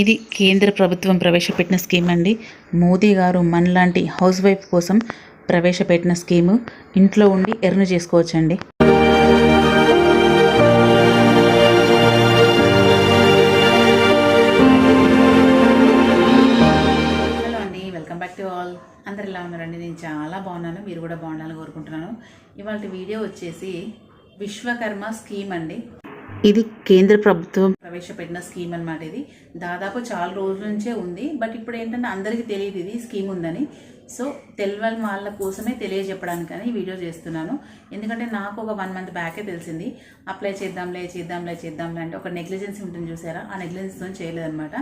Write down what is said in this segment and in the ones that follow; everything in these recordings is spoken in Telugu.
ఇది కేంద్ర ప్రభుత్వం ప్రవేశపెట్టిన స్కీమ్ అండి. మోదీ గారు మనలాంటి హౌస్ వైఫ్ కోసం ప్రవేశపెట్టిన స్కీము. ఇంట్లో ఉండి ఎర్న్ చేసుకోవచ్చండి. హలో అండి వెల్కమ్ బ్యాక్ టు ఆల్. అందరు ఎలా ఉన్నారండి? నేను చాలా బాగున్నాను. మీరు కూడా బాగుండాలని కోరుకుంటున్నాను. ఇవాళ వీడియో వచ్చేసి విశ్వకర్మ స్కీమ్ అండి. ఇది కేంద్ర ప్రభుత్వం ప్రవేశపెట్టిన స్కీమ్ అన్నమాట ఇది. దాదాపు చాలా రోజుల నుంచే ఉంది. బట్ ఇప్పుడు ఏంటంటే అందరికీ తెలియదు ఇది స్కీమ్ ఉందని. సో తెలియని వాళ్ళ కోసమే తెలియజెప్పడానికని ఈ వీడియో చేస్తున్నాను. ఎందుకంటే నాకు ఒక వన్ మంత్ బ్యాకే తెలిసింది. అప్లై చేద్దాంలే చేద్దాంలే చేద్దాంలే అంటే ఒక నెగ్లిజెన్సీ ఉంటుంది చూసారా? ఆ నెగ్లిజెన్స్తో చేయలేదన్నమాట.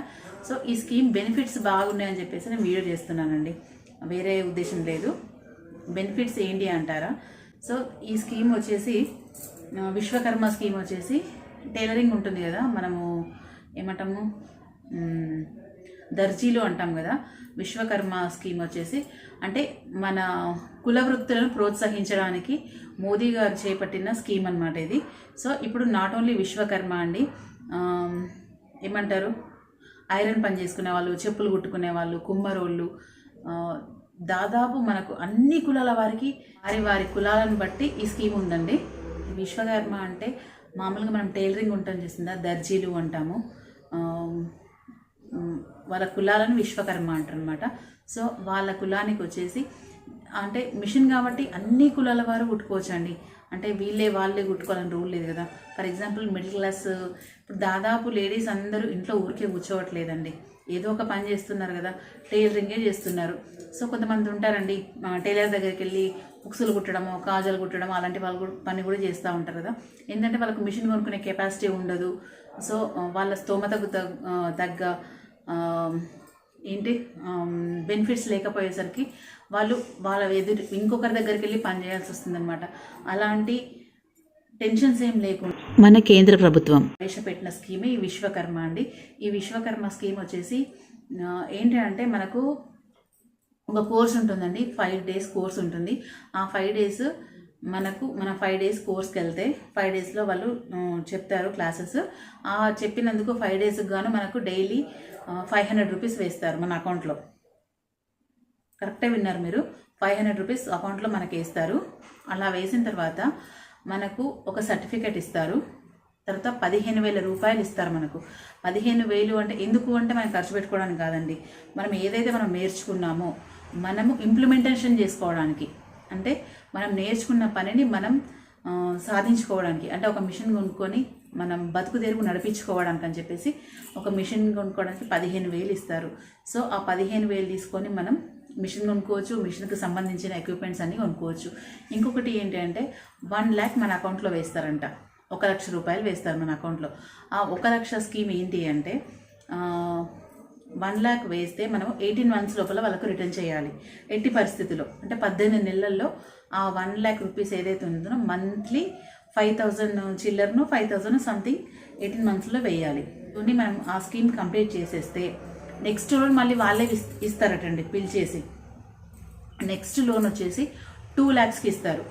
సో ఈ స్కీమ్ బెనిఫిట్స్ బాగున్నాయని చెప్పేసి నేను వీడియో చేస్తున్నానండి. వేరే ఉద్దేశం లేదు. బెనిఫిట్స్ ఏంటి అంటారా? సో ఈ స్కీమ్ వచ్చేసి విశ్వకర్మ స్కీమ్ వచ్చేసి టైలరింగ్ ఉంటుంది కదా మనము ఏమంటాము? దర్జీలు అంటాం కదా విశ్వకర్మ స్కీమ్ వచ్చేసి. అంటే మన కుల వృత్తులను ప్రోత్సహించడానికి మోదీ గారు చేపట్టిన స్కీమ్ అన్నమాట ఇది. సో ఇప్పుడు నాట్ ఓన్లీ విశ్వకర్మ అండి ఏమంటారు? ఐరన్ పని చేసుకునే వాళ్ళు చెప్పులు కుట్టుకునే వాళ్ళు కుమ్మరోళ్ళు దాదాపు మనకు అన్ని కులాల వారికి వారి వారి కులాలను బట్టి ఈ స్కీమ్ ఉందండి. విశ్వకర్మ అంటే మామూలుగా మనం టైలరింగ్ ఉంటాం చేసిందా? దర్జీలు అంటాము. వాళ్ళ కులాలను విశ్వకర్మ అంటారనమాట సో వాళ్ళ కులానికి వచ్చేసి అంటే మిషన్ కాబట్టి అన్ని కులాల వారు కుట్టుకోవచ్చు అండి అంటే వీళ్ళే వాళ్ళే కుట్టుకోవాలని రూల్ లేదు కదా. ఫర్ ఎగ్జాంపుల్ మిడిల్ క్లాస్ ఇప్పుడు దాదాపు లేడీస్ అందరూ ఇంట్లో ఊరికే కూర్చోవట్లేదండి. ఏదో ఒక పని చేస్తున్నారు కదా టైలరింగే చేస్తున్నారు. సో కొంతమంది ఉంటారండి టైలర్ దగ్గరికి వెళ్ళి బుక్సులు కుట్టడము కాజలు కుట్టడం అలాంటి వాళ్ళు పని కూడా చేస్తూ ఉంటారు కదా. ఏంటంటే వాళ్ళకు మిషన్ కొనుక్కునే కెపాసిటీ ఉండదు. సో వాళ్ళ స్తోమతకు తగ్గ ఏంటి బెనిఫిట్స్ లేకపోయేసరికి వాళ్ళు వాళ్ళ ఎదురు ఇంకొకరి దగ్గరికి వెళ్ళి పని చేయాల్సి వస్తుందన్నమాట. అలాంటి టెన్షన్స్ ఏం లేకుండా. మన కేంద్ర ప్రభుత్వం. ప్రవేశపెట్టిన స్కీమే ఈ విశ్వకర్మ అండి. ఈ విశ్వకర్మ స్కీమ్ వచ్చేసి ఏంటి అంటే మనకు ఒక కోర్స్ ఉంటుందండి ఫైవ్ డేస్ కోర్స్ ఉంటుంది. ఆ ఫైవ్ డేస్ మనకు మన ఫైవ్ డేస్ కోర్స్కి వెళ్తే ఫైవ్ డేస్లో వాళ్ళు చెప్తారు క్లాసెస్ ఆ చెప్పినందుకు ఫైవ్ డేస్కి గాను మనకు డైలీ ఫైవ్ హండ్రెడ్ రూపీస్ వేస్తారు మన అకౌంట్లో కరెక్టే విన్నారు మీరు? ఫైవ్ హండ్రెడ్ రూపీస్ అకౌంట్లో మనకి వేస్తారు. అలా వేసిన తర్వాత మనకు ఒక సర్టిఫికెట్ ఇస్తారు. తర్వాత పదిహేను వేల రూపాయలు ఇస్తారు మనకు. పదిహేను వేలు అంటే ఎందుకు అంటే మనం ఖర్చు పెట్టుకోవడానికి కాదండి. మనం ఏదైతే మనం నేర్చుకున్నామో మనము ఇంప్లిమెంటేషన్ చేసుకోవడానికి. అంటే మనం నేర్చుకున్న పనిని మనం సాధించుకోవడానికి. అంటే ఒక మిషన్ కొనుక్కొని మనం బతుకు తెరుగు నడిపించుకోవడానికి అని చెప్పేసి ఒక మిషన్ కొనుక్కోవడానికి పదిహేను వేలు ఇస్తారు. సో ఆ పదిహేను వేలు తీసుకొని మనం మిషన్ కొనుక్కోవచ్చు మిషన్కి సంబంధించిన ఎక్విప్మెంట్స్ అన్నీ కొనుక్కోవచ్చు. ఇంకొకటి ఏంటి అంటే వన్ ల్యాక్ మన అకౌంట్లో వేస్తారంట. ఒక లక్ష రూపాయలు వేస్తారు మన అకౌంట్లో ఆ ఒక లక్ష స్కీమ్ ఏంటి అంటే వన్ ల్యాక్ వేస్తే మనం ఎయిటీన్ మంత్స్ లోపల వాళ్ళకు రిటర్న్ చేయాలి. ఎట్టి పరిస్థితిలో అంటే పద్దెనిమిది నెలల్లో ఆ వన్ ల్యాక్ రూపీస్ ఏదైతే ఉందో మంత్లీ ఫైవ్ థౌజండ్ చిల్లర్ను ఫైవ్ థౌజండ్ సంథింగ్ ఎయిటీన్ మంత్స్లో వేయాలి. ఇవన్నీ మనం ఆ స్కీమ్ కంప్లీట్ చేసేస్తే నెక్స్ట్ లోన్ మళ్ళీ వాళ్ళే ఇస్తారటండి పిలిచేసి నెక్స్ట్ లోన్ వచ్చేసి టూ ల్యాక్స్కి ఇస్తారు.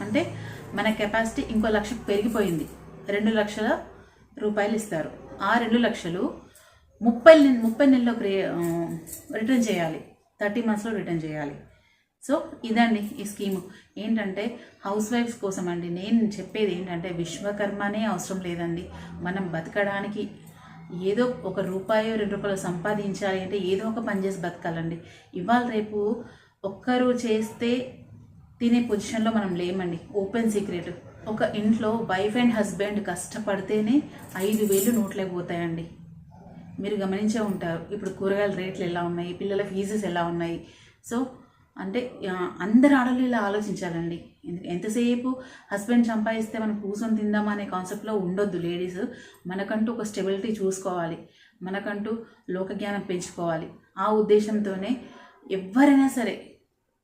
అంటే మన కెపాసిటీ ఇంకో లక్ష పెరిగిపోయింది. రెండు లక్షల రూపాయలు ఇస్తారు. ఆ రెండు లక్షలు ముప్పై ముప్పై నెలల్లో రిటర్న్ చేయాలి. థర్టీ మంత్స్లో రిటర్న్ చేయాలి. సో ఇదండి ఈ స్కీము. ఏంటంటే హౌస్ వైఫ్స్ కోసం అండి నేను చెప్పేది ఏంటంటే విశ్వకర్మనే అవసరం లేదండి. మనం బతకడానికి ఏదో ఒక రూపాయో రెండు రూపాయలు సంపాదించాలి అంటే ఏదో ఒక పని చేసి బతకాలండి. ఇవాళ రేపు ఒక్కరు చేస్తే తినే పొజిషన్లో మనం లేమండి. Open secret. ఒక ఇంట్లో వైఫ్ అండ్ హస్బెండ్ కష్టపడితేనే ఐదు వేలు నోట్లోకి పోతాయండి. మీరు గమనించే ఉంటారు. ఇప్పుడు కూరగాయల రేట్లు ఎలా ఉన్నాయి? పిల్లల ఫీజెస్ ఎలా ఉన్నాయి? సో అంటే అందరు ఆడలు ఇలా ఆలోచించాలండి. ఎంతసేపు హస్బెండ్ సంపాదిస్తే మనం కూర్చొని తిందామా అనే కాన్సెప్ట్లో ఉండొద్దు లేడీస్. మనకంటూ ఒక స్టెబిలిటీ చూసుకోవాలి. మనకంటూ లోకజ్ఞానం పెంచుకోవాలి. ఆ ఉద్దేశంతోనే ఎవరైనా సరే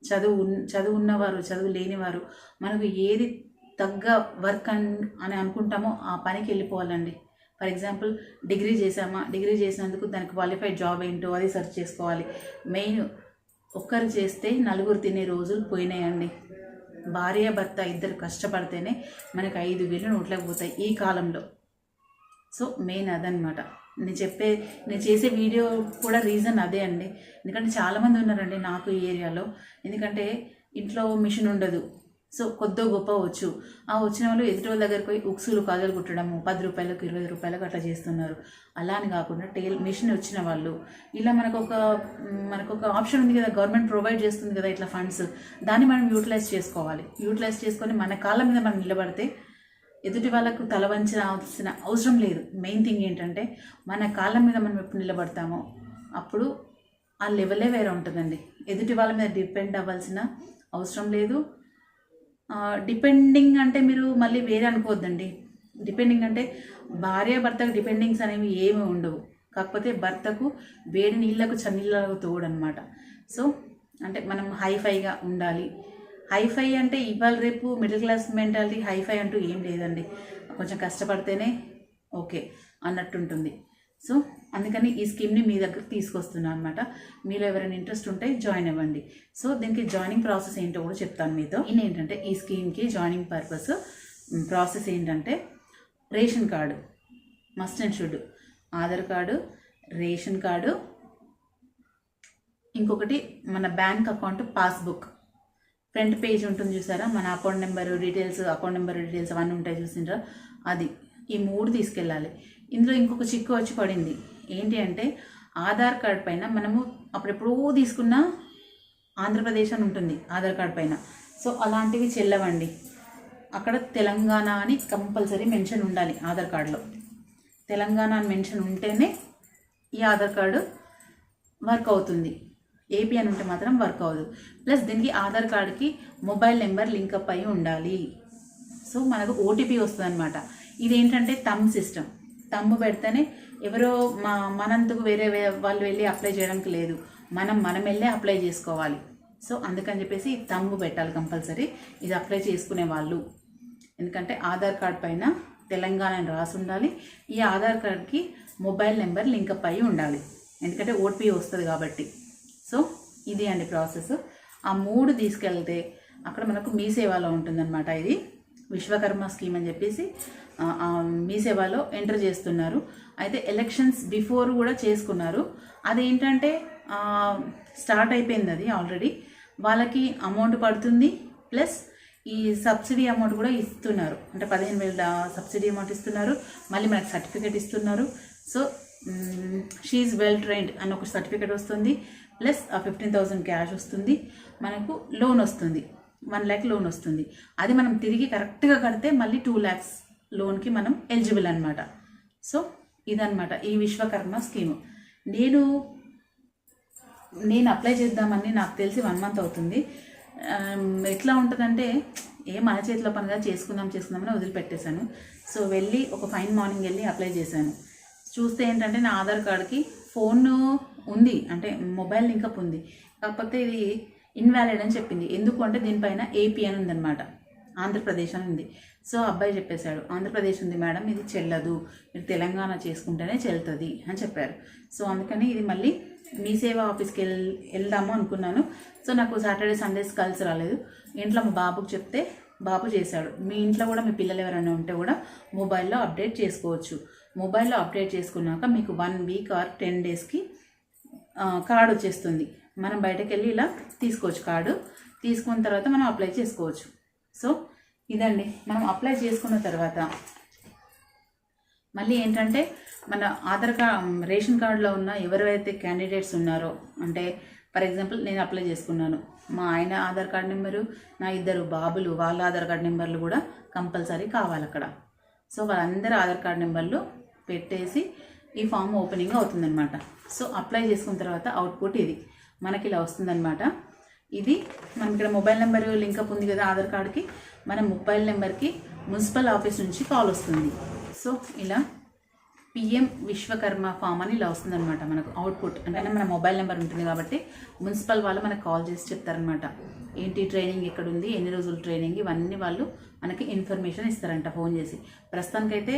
చదువు ఉన్- చదువు ఉన్నవారు చదువు లేనివారు మనకు ఏది తగ్గ వర్క్ అని అనుకుంటామో ఆ పనికి వెళ్ళిపోవాలండి. ఫర్ ఎగ్జాంపుల్ డిగ్రీ చేసామా డిగ్రీ చేసినందుకు దానికి క్వాలిఫైడ్ జాబ్ ఏంటో అది సెర్చ్ చేసుకోవాలి. మెయిన్ ఒక్కరు చేస్తే నలుగురు తినే రోజులు పోయినాయండి. భార్య భర్త ఇద్దరు కష్టపడితేనే మనకు ఐదు వేలు నోట్లకు పోతాయి ఈ కాలంలో. సో మెయిన్ అదనమాట నేను చెప్పే నేను చేసే వీడియో కూడా రీజన్ అదే అండి. ఎందుకంటే చాలామంది ఉన్నారండి నాకు ఈ ఏరియాలో. ఎందుకంటే ఇంట్లో మిషన్ ఉండదు. సో కొద్దో గొప్ప వచ్చు. ఆ వచ్చిన వాళ్ళు ఎదుటి వాళ్ళ దగ్గరికి పోయి ఉక్సులు కాజలు కుట్టడము పది రూపాయలకు ఇరవై రూపాయలకు అట్లా చేస్తున్నారు. అలా అని కాకుండా టైల్ మిషన్ వచ్చిన వాళ్ళు ఇలా మనకు ఒక మనకు ఒక ఆప్షన్ ఉంది కదా గవర్నమెంట్ ప్రొవైడ్ చేస్తుంది కదా ఇట్లా ఫండ్స్. దాన్ని మనం యూటిలైజ్ చేసుకోవాలి. యూటిలైజ్ చేసుకొని మన కాళ్ళ మీద మనం నిలబడితే ఎదుటి వాళ్ళకు తలవంచిన వంచాల్సిన అవసరం లేదు. మెయిన్ థింగ్ ఏంటంటే మన కాళ్ళ మీద మనం ఎప్పుడు నిలబడతామో అప్పుడు ఆ లెవెలే వేరే ఉంటుందండి. ఎదుటి వాళ్ళ మీద డిపెండ్ అవ్వాల్సిన అవసరం లేదు. డిపెండింగ్ అంటే మీరు మళ్ళీ వేరే అనుకోవద్దండి. డిపెండింగ్ అంటే భార్య భర్తకు డిపెండింగ్స్ అనేవి ఏమి ఉండవు. కాకపోతే భర్తకు వేడి నీళ్ళకు చన్నీళ్ళకు తోడు అనమాట సో అంటే మనం హైఫైగా ఉండాలి. హైఫై అంటే ఇవాళ రేపు మిడిల్ క్లాస్ మెంటాలిటీ హైఫై అంటూ ఏం లేదండి. కొంచెం కష్టపడితేనే ఓకే అన్నట్టుంటుంది. సో అందుకని ఈ స్కీమ్ని మీ దగ్గరకు తీసుకొస్తున్నాను అనమాట మీలో ఎవరైనా ఇంట్రెస్ట్ ఉంటే జాయిన్ అవ్వండి. సో దీనికి జాయినింగ్ ప్రాసెస్ ఏంటో కూడా చెప్తాను మీతో. ఇది ఏంటంటే ఈ స్కీమ్కి జాయినింగ్ పర్పస్ ప్రాసెస్ ఏంటంటే ration card must and should Aadhaar card ration card ఇంకొకటి మన bank account passbook. Front page ఉంటుంది చూసారా? మన account number details account number details అవన్నీ ఉంటాయి చూసిండ్రా? అది ఈ మూడు తీసుకెళ్ళాలి. ఇందులో ఇంకొక చిక్కు వచ్చి పడింది. ఏంటి అంటే ఆధార్ కార్డ్ పైన మనము అప్పుడెప్పుడూ తీసుకున్న ఆంధ్రప్రదేశ్ అని ఉంటుంది ఆధార్ కార్డ్ పైన. సో అలాంటివి చెల్లవండి. అక్కడ తెలంగాణ అని కంపల్సరీ మెన్షన్ ఉండాలి ఆధార్ కార్డులో. తెలంగాణ అని మెన్షన్ ఉంటేనే ఈ ఆధార్ కార్డు వర్క్ అవుతుంది. ఏపీ అని ఉంటే మాత్రం వర్క్ అవ్వదు. ప్లస్ దీనికి ఆధార్ కార్డుకి మొబైల్ నెంబర్ లింకప్ అయి ఉండాలి. సో మనకు ఓటీపీ వస్తుంది అనమాట ఇదేంటంటే తమ్ సిస్టమ్. తమ్ము పెడితేనే ఎవరో మా మనందుకు వేరే వాళ్ళు వెళ్ళి అప్లై చేయడానికి లేదు. మనం మనం వెళ్ళే అప్లై చేసుకోవాలి. సో అందుకని చెప్పేసి తమ్ము పెట్టాలి కంపల్సరీ. ఇది అప్లై చేసుకునే వాళ్ళు. ఎందుకంటే ఆధార్ కార్డ్ పైన తెలంగాణ అని రాసి ఉండాలి. ఈ ఆధార్ కార్డ్కి మొబైల్ నెంబర్ లింకప్ అయి ఉండాలి. ఎందుకంటే ఓటీపీ వస్తుంది కాబట్టి. సో ఇది అండి ప్రాసెస్. ఆ మూడు తీసుకెళ్తే అక్కడ మనకు మీ సేవలో ఉంటుందన్నమాట ఇది. విశ్వకర్మ స్కీమ్ అని చెప్పేసి మీ సేవలో ఎంటర్ చేస్తున్నారు. అయితే ఎలక్షన్స్ బిఫోర్ కూడా చేసుకున్నారు. అదేంటంటే స్టార్ట్ అయిపోయింది అది ఆల్రెడీ. వాళ్ళకి అమౌంట్ పడుతుంది ప్లస్ ఈ సబ్సిడీ అమౌంట్ కూడా ఇస్తున్నారు. అంటే పదిహేను వేల సబ్సిడీ అమౌంట్ ఇస్తున్నారు. మళ్ళీ మనకు సర్టిఫికేట్ ఇస్తున్నారు. సో షీఈ్ వెల్ ట్రైన్డ్ అని ఒక సర్టిఫికేట్ వస్తుంది. ప్లస్ ఆ ఫిఫ్టీన్ థౌసండ్ క్యాష్ వస్తుంది. మనకు లోన్ వస్తుంది. వన్ ల్యాక్ లోన్ వస్తుంది. అది మనం తిరిగి కరెక్ట్గా కడితే మళ్ళీ టూ ల్యాక్స్ లోన్కి మనం ఎలిజిబుల్ అనమాట సో ఇదనమాట ఈ విశ్వకర్మ స్కీము నేను నేను అప్లై చేద్దామని నాకు తెలిసి వన్ మంత్ అవుతుంది. Um, ఎట్లా ఉంటుందంటే ఏ మన చేతిలో పనిగా చేసుకుందాం చేసుకుందామని వదిలిపెట్టేశాను. సో వెళ్ళి ఒక ఫైన్ మార్నింగ్ వెళ్ళి అప్లై చేశాను. చూస్తే ఏంటంటే నా ఆధార్ కార్డ్కి ఫోన్ ఉంది. అంటే మొబైల్ లింకప్ ఉంది. కాకపోతే ఇది ఇన్వాలిడ్ అని చెప్పింది. ఎందుకు అంటే దీనిపైన ఏపీ అని ఉందన్నమాట. ఆంధ్రప్రదేశ్ అని ఉంది. సో అబ్బాయి చెప్పేశాడు ఆంధ్రప్రదేశ్ ఉంది మేడం ఇది చెల్లదు. మీరు తెలంగాణ చేసుకుంటేనే చెల్లుతుంది అని చెప్పారు. సో అందుకని ఇది మళ్ళీ మీ సేవ ఆఫీస్కి వెళ్ వెళ్దాము అనుకున్నాను. సో నాకు సాటర్డే సండేస్ కలిసి రాలేదు. ఇంట్లో మా బాబుకు చెప్తే బాబు చేశాడు. మీ ఇంట్లో కూడా మీ పిల్లలు ఎవరైనా ఉంటే కూడా మొబైల్లో అప్డేట్ చేసుకోవచ్చు. మొబైల్లో అప్డేట్ చేసుకున్నాక మీకు వన్ వీక్ ఆర్ టెన్ డేస్కి కార్డు వచ్చేస్తుంది. మనం బయటకు వెళ్ళి ఇలా తీసుకోవచ్చు కార్డు. తీసుకున్న తర్వాత మనం అప్లై చేసుకోవచ్చు. సో ఇదండి. మనం అప్లై చేసుకున్న తర్వాత మళ్ళీ ఏంటంటే మన ఆధార్ కార్డ్ రేషన్ కార్డులో ఉన్న ఎవరైతే క్యాండిడేట్స్ ఉన్నారో అంటే ఫర్ ఎగ్జాంపుల్ నేను అప్లై చేసుకున్నాను. మా ఆయన ఆధార్ కార్డ్ నెంబరు నా ఇద్దరు బాబులు వాళ్ళ ఆధార్ కార్డ్ నెంబర్లు కూడా కంపల్సరీ కావాలి అక్కడ. సో వాళ్ళందరూ ఆధార్ కార్డ్ నెంబర్లు పెట్టేసి ఈ ఫామ్ ఓపెనింగ్ అవుతుందన్నమాట. సో అప్లై చేసుకున్న తర్వాత అవుట్పుట్ ఇది. మనకి ఇలా వస్తుందన్నమాట. ఇది మనం ఇక్కడ మొబైల్ నెంబర్ లింకప్ ఉంది కదా ఆధార్ కార్డ్కి మన మొబైల్ నెంబర్కి మున్సిపల్ ఆఫీస్ నుంచి కాల్ వస్తుంది. సో ఇలా పిఎం విశ్వకర్మ ఫామ్ అని ఇలా వస్తుందన్నమాట మనకు అవుట్పుట్. అంటే మన మొబైల్ నెంబర్ ఉంటుంది కాబట్టి మున్సిపల్ వాళ్ళు మనకు కాల్ చేసి చెప్తారనమాట ఏంటి ట్రైనింగ్ ఎక్కడ ఉంది ఎన్ని రోజులు ట్రైనింగ్ ఇవన్నీ వాళ్ళు మనకి ఇన్ఫర్మేషన్ ఇస్తారంట ఫోన్ చేసి. ప్రస్తుతానికైతే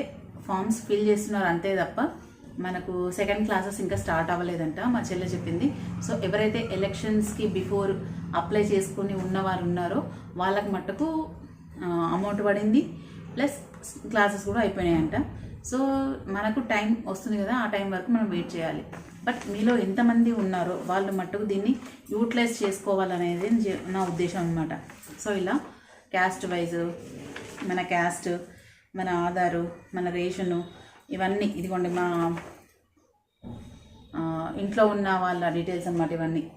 ఫామ్స్ ఫిల్ చేస్తున్నారు అంతే తప్ప మనకు సెకండ్ క్లాసెస్ ఇంకా స్టార్ట్ అవ్వలేదంట మా చెల్లె చెప్పింది. సో ఎవరైతే ఎలక్షన్స్కి బిఫోర్ అప్లై చేసుకుని ఉన్నవారు ఉన్నారో వాళ్ళకి మట్టుకు అమౌంట్ పడింది ప్లస్ క్లాసెస్ కూడా అయిపోయినాయంట. సో మనకు టైం వస్తుంది కదా ఆ టైం వరకు మనం వెయిట్ చేయాలి. బట్ మీలో ఎంతమంది ఉన్నారో వాళ్ళు మట్టుకు దీన్ని యూటిలైజ్ చేసుకోవాలనేది నా ఉద్దేశం అనమాట సో ఇలా క్యాస్ట్ వైజ్ మన క్యాస్ట్ మన ఆధారు మన రేషను ఇవన్నీ ఇదిగోండి మా ఇంట్లో ఉన్న వాళ్ళ డీటెయిల్స్ అన్నమాట ఇవన్నీ.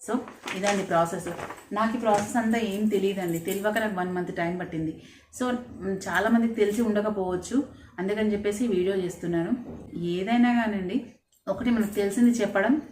సో ఇదండి ప్రాసెస్. నాకు ఈ ప్రాసెస్ అంతా ఏం తెలియదండి. తెలియక నాకు వన్ మంత్ టైం పట్టింది. సో చాలామందికి తెలిసి ఉండకపోవచ్చు. అందుకని చెప్పేసి వీడియో చేస్తున్నాను. ఏదైనా కానివ్వండి ఒకటి మనకు తెలిసింది చెప్పడం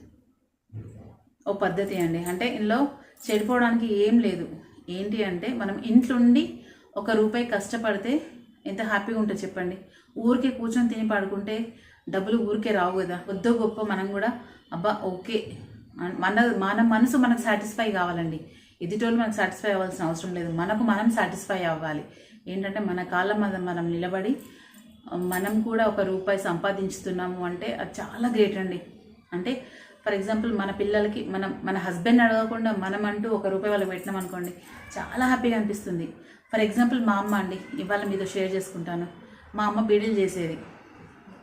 ఓ పద్ధతి అండి. అంటే ఇందులో చెడిపోవడానికి ఏం లేదు. ఏంటి అంటే మనం ఇంట్లుండి ఒక రూపాయి కష్టపడితే ఎంత హ్యాపీగా ఉంటుంది చెప్పండి. ఊరికే కూర్చొని తిని పడుకుంటే డబ్బులు ఊరికే రావు కదా. కొద్దో గొప్ప మనం కూడా అబ్బా ఓకే. మన మన మనసు మనకు సాటిస్ఫై కావాలండి. ఎదుటోళ్ళు మనకు సాటిస్ఫై అవ్వాల్సిన అవసరం లేదు. మనకు మనం సాటిస్ఫై అవ్వాలి. ఏంటంటే మన కాళ్ళ మీద మనం నిలబడి మనం కూడా ఒక రూపాయి సంపాదించుతున్నాము అంటే అది చాలా గ్రేట్ అండి. అంటే ఫర్ ఎగ్జాంపుల్ మన పిల్లలకి మనం మన హస్బెండ్ అడగకుండా మనం అంటూ ఒక రూపాయి వాళ్ళకి పెట్టినాం అనుకోండి చాలా హ్యాపీగా అనిపిస్తుంది. ఫర్ ఎగ్జాంపుల్ మా అమ్మ అండి ఇవాళ మీతో షేర్ చేసుకుంటాను. మా అమ్మ బీడీలు చేసేది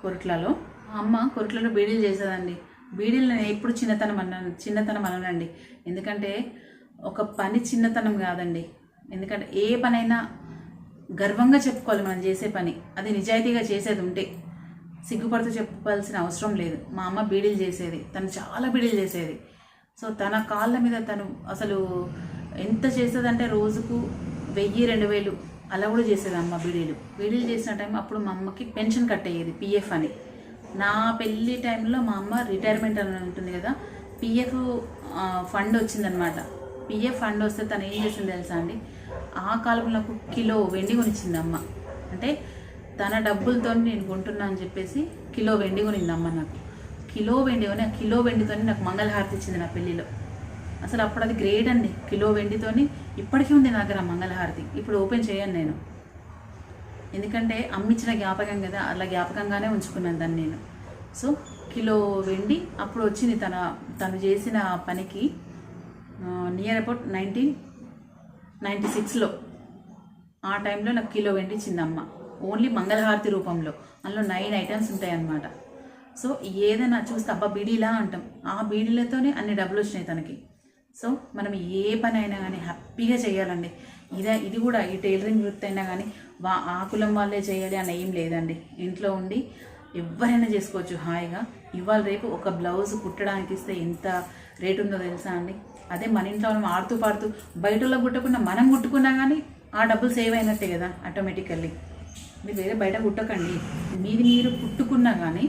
కొరట్లలో. మా అమ్మ కొరట్లలో బీడీలు చేసేదండి. బీడీలు నేను ఎప్పుడు చిన్నతనం అన్నాను చిన్నతనం అననండి. ఎందుకంటే ఒక పని చిన్నతనం కాదండి. ఎందుకంటే ఏ పనైనా గర్వంగా చెప్పుకోవాలి మనం చేసే పని. అది నిజాయితీగా చేసేది ఉంటే సిగ్గుపడుతూ చెప్పాల్సిన అవసరం లేదు. మా అమ్మ బీడీలు చేసేది. తను చాలా బీడీలు చేసేది. సో తన కాళ్ళ మీద తను అసలు ఎంత చేసేదంటే రోజుకు వెయ్యి రెండు వేలు అలా కూడా చేసేది అమ్మ బీడీలు. బీడీలు చేసిన టైం అప్పుడు మా అమ్మకి పెన్షన్ కట్ అయ్యేది పిఎఫ్ అని. నా పెళ్ళి టైంలో మా అమ్మ రిటైర్మెంట్ అని ఉంటుంది కదా పిఎఫ్ ఫండ్ వచ్చిందనమాట పిఎఫ్ ఫండ్ వస్తే తను ఏం చేసింది తెలుసా అండి? ఆ కాలంలో నాకు కిలో వెండి కొనిచ్చింది అమ్మ. అంటే తన డబ్బులతో నేను కొంటున్నా అని చెప్పేసి కిలో వెండి కొనింది అమ్మ నాకు. కిలో వెండి కొని ఆ కిలో వెండితోనే నాకు మంగళహారతి ఇచ్చింది నా పెళ్ళిలో. అసలు అప్పుడు అది గ్రేట్ అండి. కిలో వెండితోని ఇప్పటికీ ఉంది నా దగ్గర మంగళహారతి. ఇప్పుడు ఓపెన్ చేయను నేను. ఎందుకంటే అమ్మిచ్చిన జ్ఞాపకం కదా అలా జ్ఞాపకంగానే ఉంచుకున్నాను దాన్ని నేను. సో కిలో వెండి అప్పుడు వచ్చింది తన తను చేసిన పనికి నియర్ అబౌట్ నైన్టీన్ నైంటీ సిక్స్లో ఆ టైంలో నాకు కిలో వెండి ఇచ్చింది అమ్మ ఓన్లీ మంగళహారతి రూపంలో. అందులో నైన్ ఐటమ్స్ ఉంటాయి అన్నమాట సో ఏదైనా చూస్తే అబ్బా బీడీలా అంటాం. ఆ బీడీలతోనే అన్ని డబ్బులు వచ్చినాయి తనకి. సో మనం ఏ పని అయినా కానీ హ్యాపీగా చేయాలండి. ఇదే ఇది కూడా ఈ టైలరింగ్ వృత్తి అయినా కానీ వా ఆ కులం వాళ్ళే చేయాలి అని ఏం లేదండి. ఇంట్లో ఉండి ఎవరైనా చేసుకోవచ్చు హాయిగా. ఇవాళ రేపు ఒక బ్లౌజ్ కుట్టడానికి ఇస్తే ఎంత రేట్ ఉందో తెలుసా అండి? అదే మన ఇంట్లో మనం ఆడుతూ పాడుతూ బయటలో కుట్టకుండా మనం కుట్టుకున్నా కానీ ఆ డబ్బులు సేవ్ అయినట్టే కదా ఆటోమేటికల్లీ. మీరు వేరే బయట కుట్టకండి. మీది మీరు కుట్టుకున్నా కానీ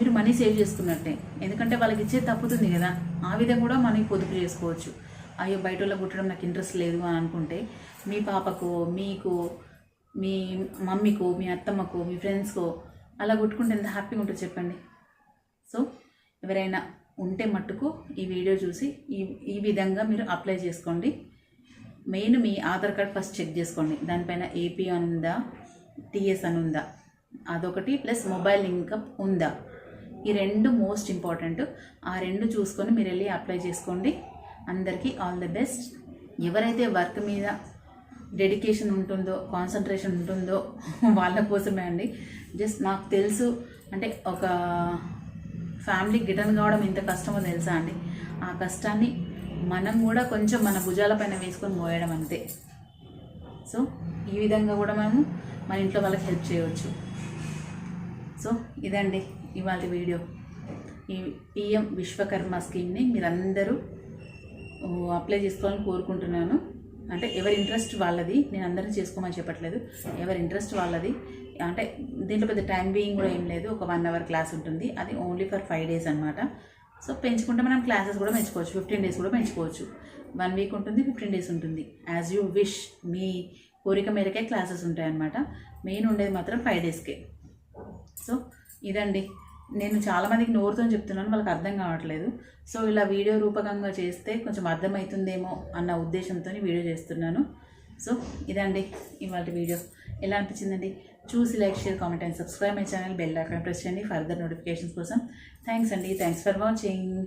మీరు మనీ సేవ్ చేసుకున్నట్టే. ఎందుకంటే వాళ్ళకి ఇచ్చే తప్పుతుంది కదా. ఆ విధంగా కూడా మనీ పొదుపు చేసుకోవచ్చు. అయ్యో బయట వాళ్ళకి కుట్టడం నాకు ఇంట్రెస్ట్ లేదు అని అనుకుంటే మీ పాపకు మీకు మీ మమ్మీకు మీ అత్తమ్మకు మీ ఫ్రెండ్స్కో అలా కుట్టుకుంటే ఎంత హ్యాపీగా ఉంటుందో చెప్పండి. సో ఎవరైనా ఉంటే మట్టుకు ఈ వీడియో చూసి ఈ ఈ విధంగా మీరు అప్లై చేసుకోండి. మెయిన్ మీ ఆధార్ కార్డ్ ఫస్ట్ చెక్ చేసుకోండి. దానిపైన ఏపీ అని ఉందా టీఎస్ అని ఉందా అదొకటి ప్లస్ మొబైల్ ఇన్కమ్ ఉందా? ఈ రెండు మోస్ట్ ఇంపార్టెంట్ ఆ రెండు చూసుకొని మీరు వెళ్ళి అప్లై చేసుకోండి. అందరికీ ఆల్ ది బెస్ట్ ఎవరైతే వర్క్ మీద డెడికేషన్ ఉంటుందో కాన్సన్ట్రేషన్ ఉంటుందో వాళ్ళ కోసమే అండి. జస్ట్ నాకు తెలుసు అంటే ఒక ఫ్యామిలీ గిటన్ కావడం ఎంత కష్టమో తెలుసా అండి? ఆ కష్టాన్ని మనం కూడా కొంచెం మన భుజాల పైన వేసుకొని మోయడం అంతే. సో ఈ విధంగా కూడా మనము మన ఇంట్లో వాళ్ళకి హెల్ప్ చేయవచ్చు. సో ఇదండి. ఇవాళ వీడియో. ఈ పిఎం విశ్వకర్మ స్కీమ్ని మీరందరూ అప్లై చేసుకోవాలని కోరుకుంటున్నాను. అంటే ఎవరి ఇంట్రెస్ట్ వాళ్ళది నేను అందరినీ చేసుకోమని చెప్పట్లేదు. ఎవరి ఇంట్రెస్ట్ వాళ్ళది అంటే దీంట్లో పెద్ద టైం బీయింగ్ కూడా ఏం లేదు. ఒక వన్ అవర్ క్లాస్ ఉంటుంది. అది ఓన్లీ ఫర్ ఫైవ్ డేస్ అనమాట సో పెంచుకుంటే మనం క్లాసెస్ కూడా పెంచుకోవచ్చు. ఫిఫ్టీన్ డేస్ కూడా పెంచుకోవచ్చు. వన్ వీక్ ఉంటుంది ఫిఫ్టీన్ డేస్ ఉంటుంది. As you wish. మీ కోరిక మేరకే క్లాసెస్ ఉంటాయన్నమాట. మెయిన్ ఉండేది మాత్రం ఫైవ్ డేస్కే. సో ఇదండి. నేను చాలామందికి నోరుతో చెప్తున్నాను వాళ్ళకి అర్థం కావట్లేదు. సో ఇలా వీడియో రూపకంగా చేస్తే కొంచెం అర్థమవుతుందేమో అన్న ఉద్దేశంతో వీడియో చేస్తున్నాను. సో ఇదండి ఇవాళ వీడియో. ఎలా అనిపించిందండి? చూసి like share comment and subscribe my channel. Bell icon press చేయండి. ఫర్దర్ నోటిఫికేషన్స్ కోసం. థ్యాంక్స్ అండి. Thanks for watching.